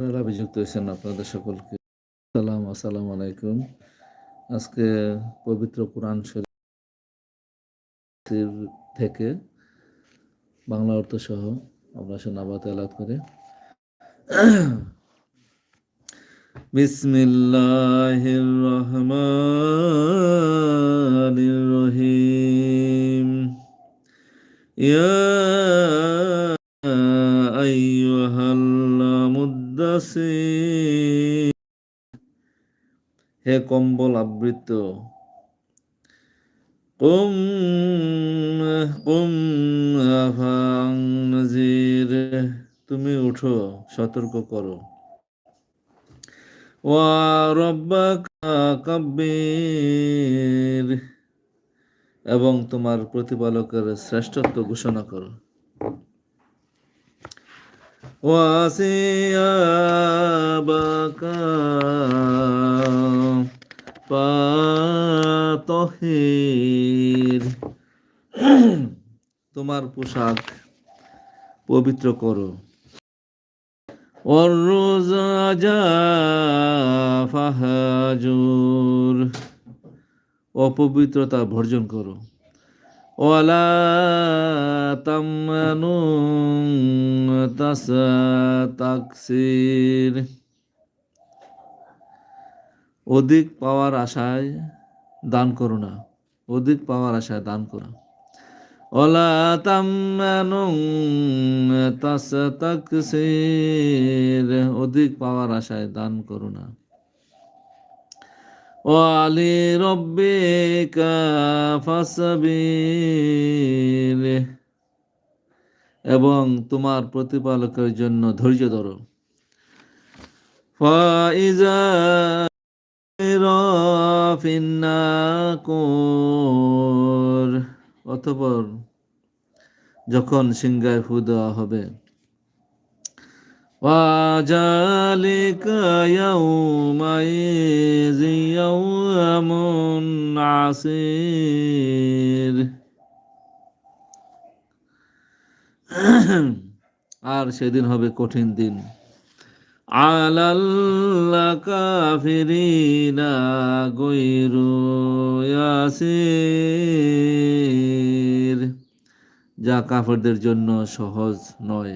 আপনারা অভিযুক্ত হয়েছেন আপনাদের সকলকে। সালাম, আসসালাম আলাইকুম। আজকে পবিত্র কোরআন শরীফ থেকে বাংলা অর্থ সহ আমরা শোনাবাদ এলাদ করে। বিসমিল্লাহির রহমানির রহিম। ইয়া হে কম্বল আবৃত। তুমি উঠো সতর্ক করো। এবং তোমার প্রতিপালকের শ্রেষ্ঠত্ব ঘোষণা করো। وثيابك فطهير তোমার পোশাক পবিত্র করো অরুজাজা ফাহাজুর অপবিত্রতা বর্জন করো অধিক পাওয়ার আশায় দান করো না। অধিক পাওয়ার আশায় দান করো। অধিক পাওয়ার আশায় দান করো না। এবং তোমার প্রতিপালকের জন্য ধৈর্য ধরো। ফাইজা অতপর যখন সিংগায় ফু দেওয়া হবে وذلك يومئذ يوم عسير আর সেদিন হবে কঠিন দিন আলাল্লা কাফিরিনা গৈরু ইয়াসির যা কাফেরদের জন্য সহজ নয়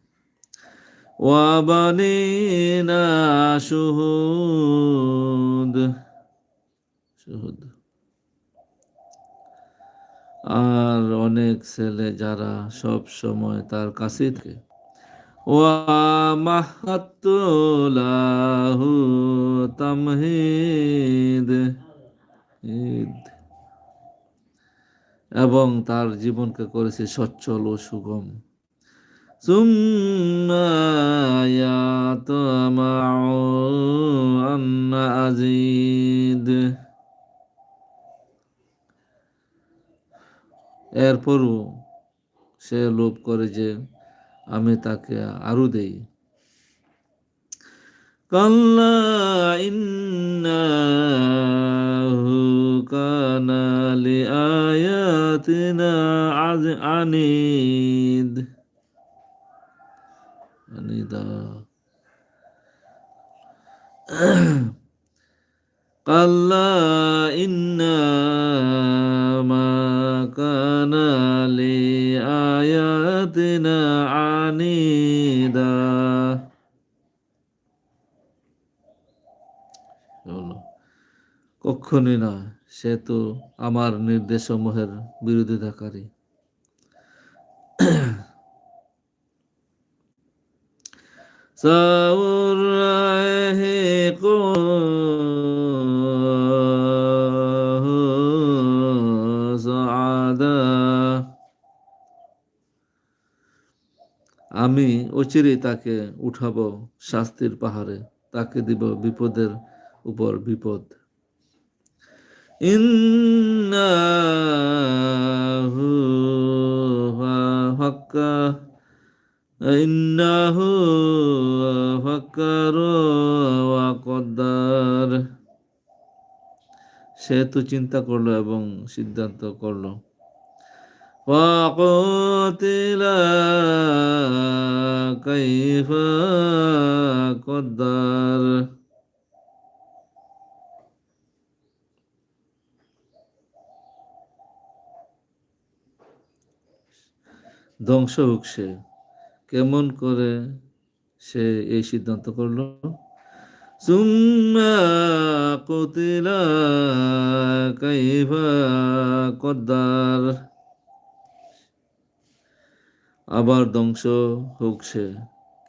ওয়াবানিনা শুহুদ। শুহুদ। আর অনেক ছেলে যারা সব সময় তার কাছে থাকে। ওয়ামাহাতুলাহু তামহিদ। এবং তার জীবনকে করেছে সচ্ছল ও সুগম। আজিদ এরপরও সে লোভ করে যে আমি তাকে আরও দেই। কাল্লা ইন্নাহু কানা আনিদ। কাল্লা ইন্না মা কানা লিআয়াতিনা আনিদা কখনই না সে তো আমার নির্দেশসমূহের বিরোধিতাকারী। আমি অচিরেই তাকে উঠাব শাস্তির পাহাড়ে তাকে দিব বিপদের উপর বিপদ। ইন্নাহু হাক্কা ইন্নাহু ফাক্কার ওয়া কদ্দার সে তো চিন্তা করলো এবং সিদ্ধান্ত করলো وقتل كيف قدر ধ্বংস হোক সে কেমন করে সে এই সিদ্ধান্ত করল। কাইফা কদ্দার। আবার ধ্বংস হোক সে।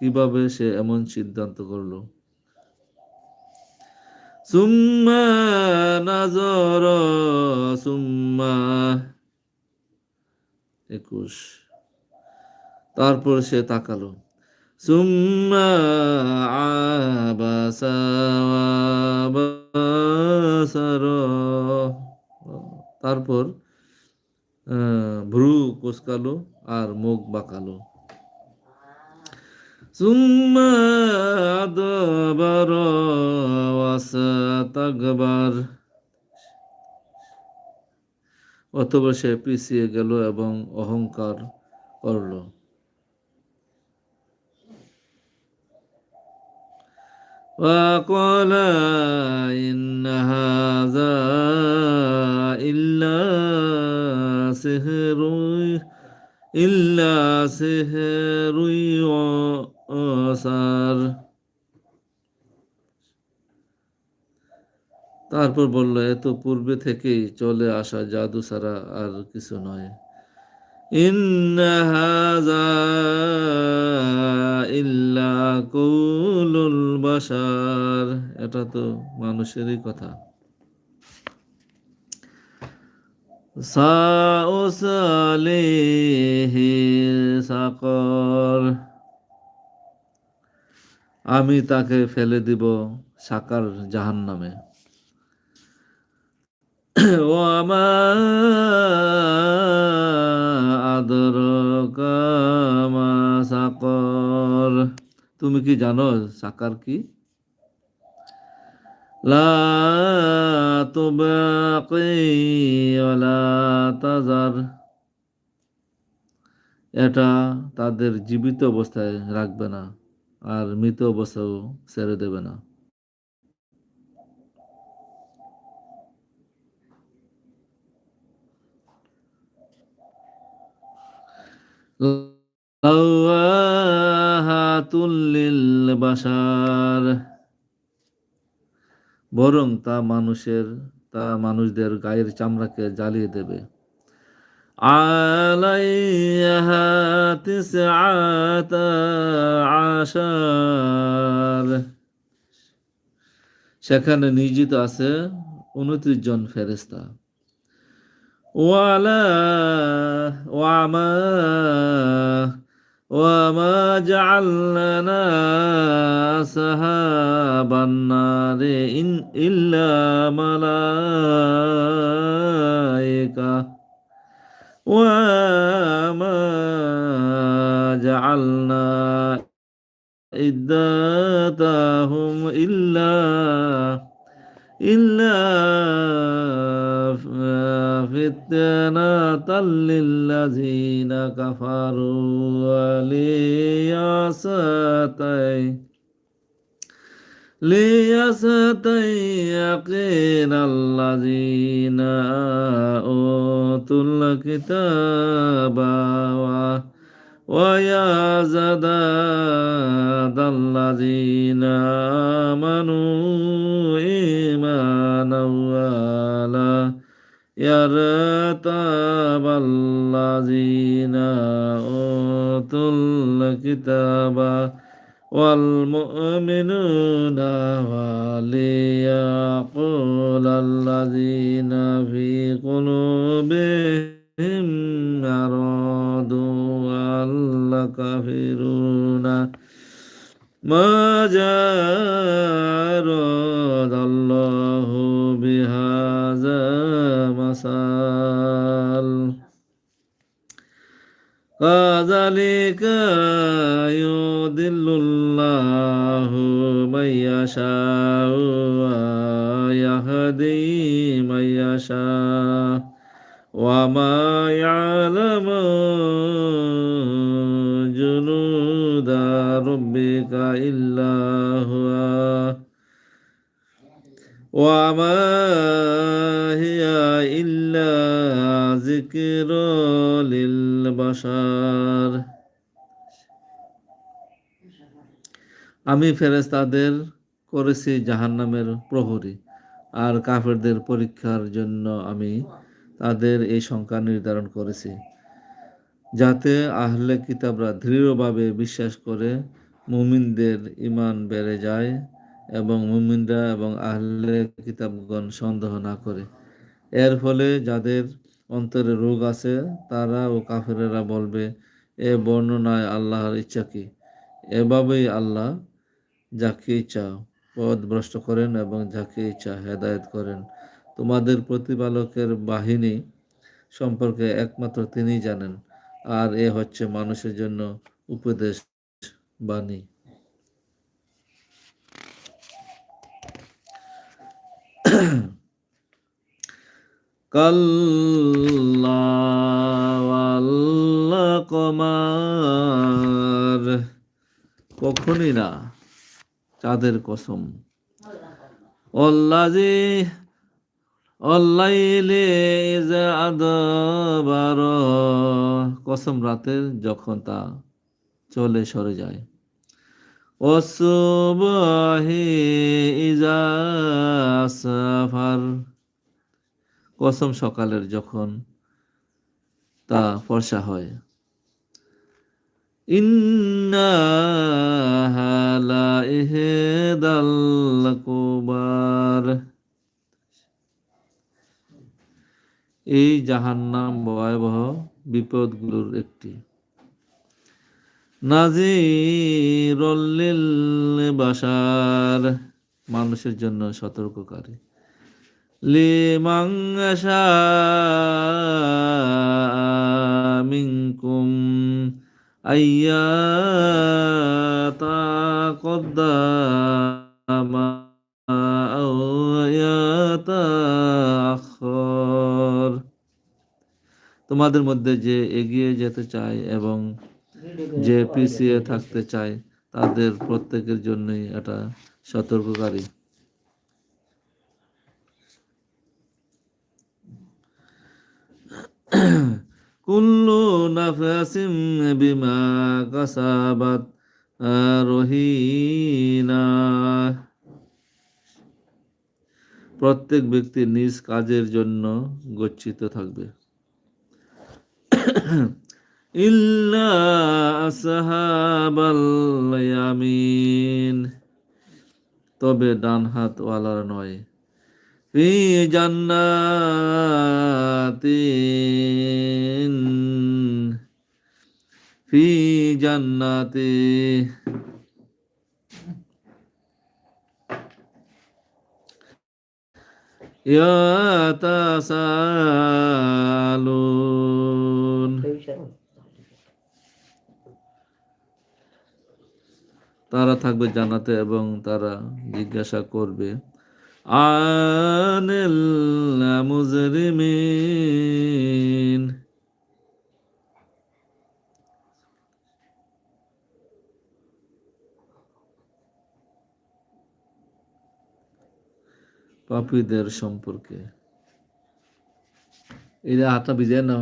কীভাবে সে এমন সিদ্ধান্ত করল? নাজর, সুম্মা। একুশ। তারপর সে তাকালো। আবাসা ওয়া বাসার তারপর ভ্রু কুচকালো আর মুখ বাঁকালো। সুম্মা আদবার ওয়াসাতাগবার অথবা সে পিছিয়ে গেল এবং অহংকার করল। وقال إن هذا إلا سحر إلا سحر يؤثر তারপর বলল এত পূর্বে থেকেই চলে আসা জাদু ছাড়া আর কিছু নয় ইন্ন হাযা ইল্লা কুলুল বাসার এটা তো মানুষেরই কথা। সাকর। আমি তাকে ফেলে দিব সাকার জাহান্নামে। আমার আদরকা মা সাকর। তুমি কি জানো সাকার কি? লা এটা তাদের জীবিত অবস্থায় রাখবে না আর মৃত অবস্থাও ছেড়ে দেবে না। বাসার বরং তা মানুষের, তা মানুষদের গায়ের চামড়াকে জ্বালিয়ে দেবে। আসার সেখানে নিয়োজিত আছে উনত্রিশ জন ফেরেস্তা ওয়ালা, ওয়ামা وما جعلنا أصحاب النار إن إلا ملائكة. وما جعلنا عدتهم إلا إلا فتنة للذين كفروا وليستي ليستيقن الذين أوتوا الكتاب و- ويزداد الذين آمنوا إيمانا ولا يرتاب الذين أوتوا الكتاب والمؤمنون وليقول الذين في قلوبهم مرض كافرون ما جارد الله بهذا مثال كذلك يضل الله من يشاء আমি ফেরেশতাদের করেছি জাহান্নামের প্রহরী, আর কাফেরদের পরীক্ষার জন্য আমি তাদের এই সংখ্যা নির্ধারণ করেছি, যাতে আহলে কিতাবরা দৃঢ়ভাবে বিশ্বাস করে মুমিনদের ইমান বেড়ে যায় এবং মুমিনরা এবং আহলে কিতাবগণ সন্দেহ না করে। এর ফলে যাদের অন্তরে রোগ আছে, তারা ও কাফেরেরা বলবে, এ বর্ণনায় আল্লাহর ইচ্ছা কি? এভাবেই আল্লাহ যাকে ইচ্ছা পথ ভ্রষ্ট করেন এবং যাকে ইচ্ছা হেদায়ত করেন। তোমাদের প্রতিপালকের বাহিনী সম্পর্কে একমাত্র তিনিই জানেন, আর এ হচ্ছে মানুষের জন্য উপদেশ বাণী। কমার কখনই না। চাঁদের কসম। অল্লাজি অল্লাইলে আদবার। কসম রাতের যখন তা চলে সরে যায়। অসুবাহি ইজা কসম সকালের যখন তা ফর্সা হয়। ইন্নাহালা ইহদাল কুবার এই জাহান্নাম ভয়াবহ বিপদগুলোর একটি। নাজিরল্লিল বাসার মানুষের জন্য সতর্ককারী। লিমাং তোমাদের মধ্যে যে এগিয়ে যেতে চায় এবং যে পিছিয়ে থাকতে চায়, তাদের প্রত্যেকের জন্যই এটা সতর্ককারী। কাসাবাত রহিনা প্রত্যেক ব্যক্তি নিজ কাজের জন্য গচ্ছিত থাকবে। ইল্লা ইয়ামিন। তবে ডান হাত ওয়ালার নয়। ফি জান্নাতিন। জান্নাতি তারা থাকবে জানাতে এবং তারা জিজ্ঞাসা করবে আনিল মুজরিমিন। পাপীদের সম্পর্কে। এরা হাতটা ভিজে না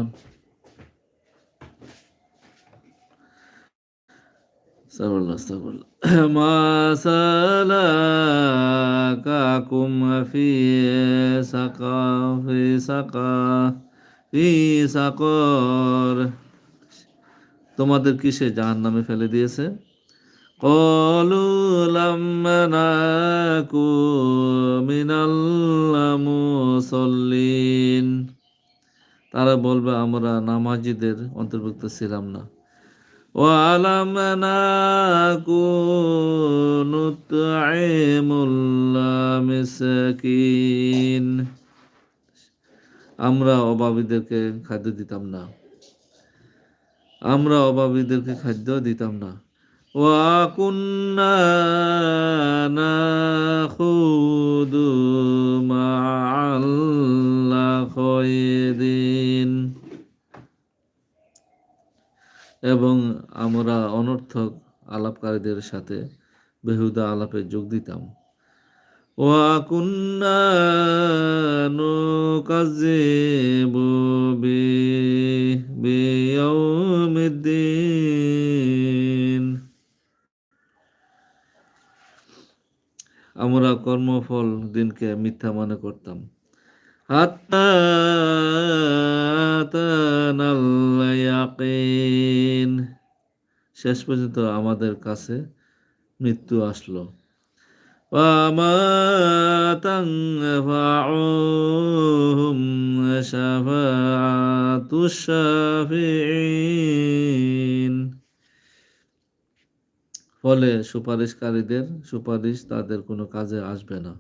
আস্তাগফিরুল্লাহ, আস্তাগফিরুল্লাহ। মা সালাকাকুম ফি সাকা ফি সাকা ফি সাকর। তোমাদের কিসে জাহান্নামে ফেলে দিয়েছে? قالوا لم نكن من المصلين তারা বলবে আমরা নামাজিদের অন্তর্ভুক্ত ছিলাম না ولم نكن نطعم المساكين আমরা অভাবীদেরকে খাদ্য দিতাম না আমরা অভাবীদেরকে খাদ্য দিতাম না وكنا نخوض مع الخائضين এবং আমরা অনর্থক আলাপকারীদের সাথে বেহুদা আলাপে যোগ দিতাম وكنا نكذب ب- بيوم আমরা কর্মফল দিনকে মিথ্যা মনে করতাম। শেষ পর্যন্ত আমাদের কাছে মৃত্যু আসলো। শাফাতুশ ফলে সুপারিশকারীদের সুপারিশ তাদের কোনো কাজে আসবে না।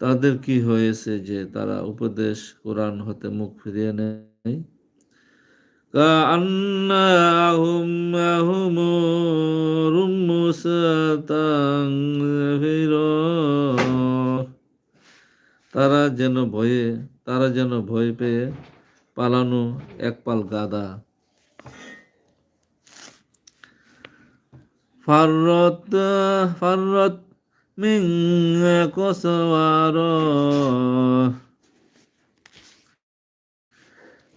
তাদের কি হয়েছে যে তারা উপদেশ কোরআন হতে মুখ ফিরিয়ে নেয়? كأنهم حمر مستنفرة তারা যেন ভয়ে তারা যেন ভয় পেয়ে পালানো এক পাল গাদা ফারত ফারত মিং কসওয়ার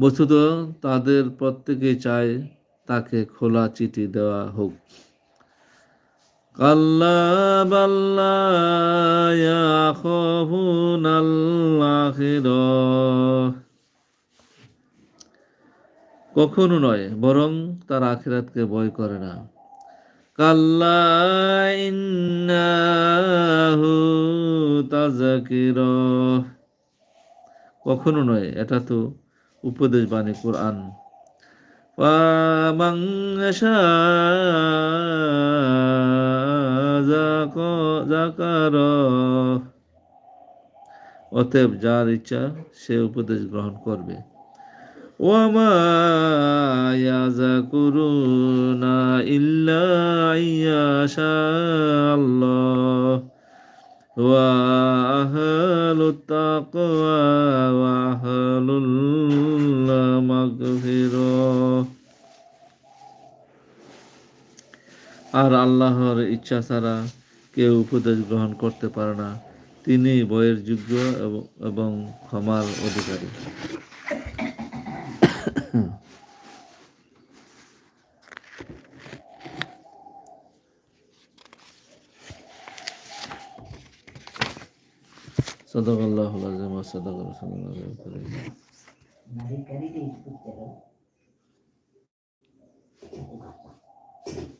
বস্তুত তাদের প্রত্যেকে চায় তাকে খোলা চিঠি দেওয়া হোক। কাল্লা বাল্লা ইয়াখাফুন আল-আখিরাহ কখনো নয়, বরং তার আখিরাতকে ভয় করে না। কাল্লা ইন্নাহু তাযাকিরাহ কখনো নয়, এটা তো উপদেশ বাণী কোরআন। অতএব যার ইচ্ছা সে উপদেশ গ্রহণ করবে। ওয়ামা ইল্লা আল্লাহ। وأهل التقوى وأهل المغفرة আর আল্লাহর ইচ্ছা ছাড়া কেউ উপদেশ গ্রহণ করতে পারে না তিনি বয়ের যোগ্য এবং- এবং ক্ষমার অধিকারী صدق الله العظيم وصدق رسول الله الكريم Thank you.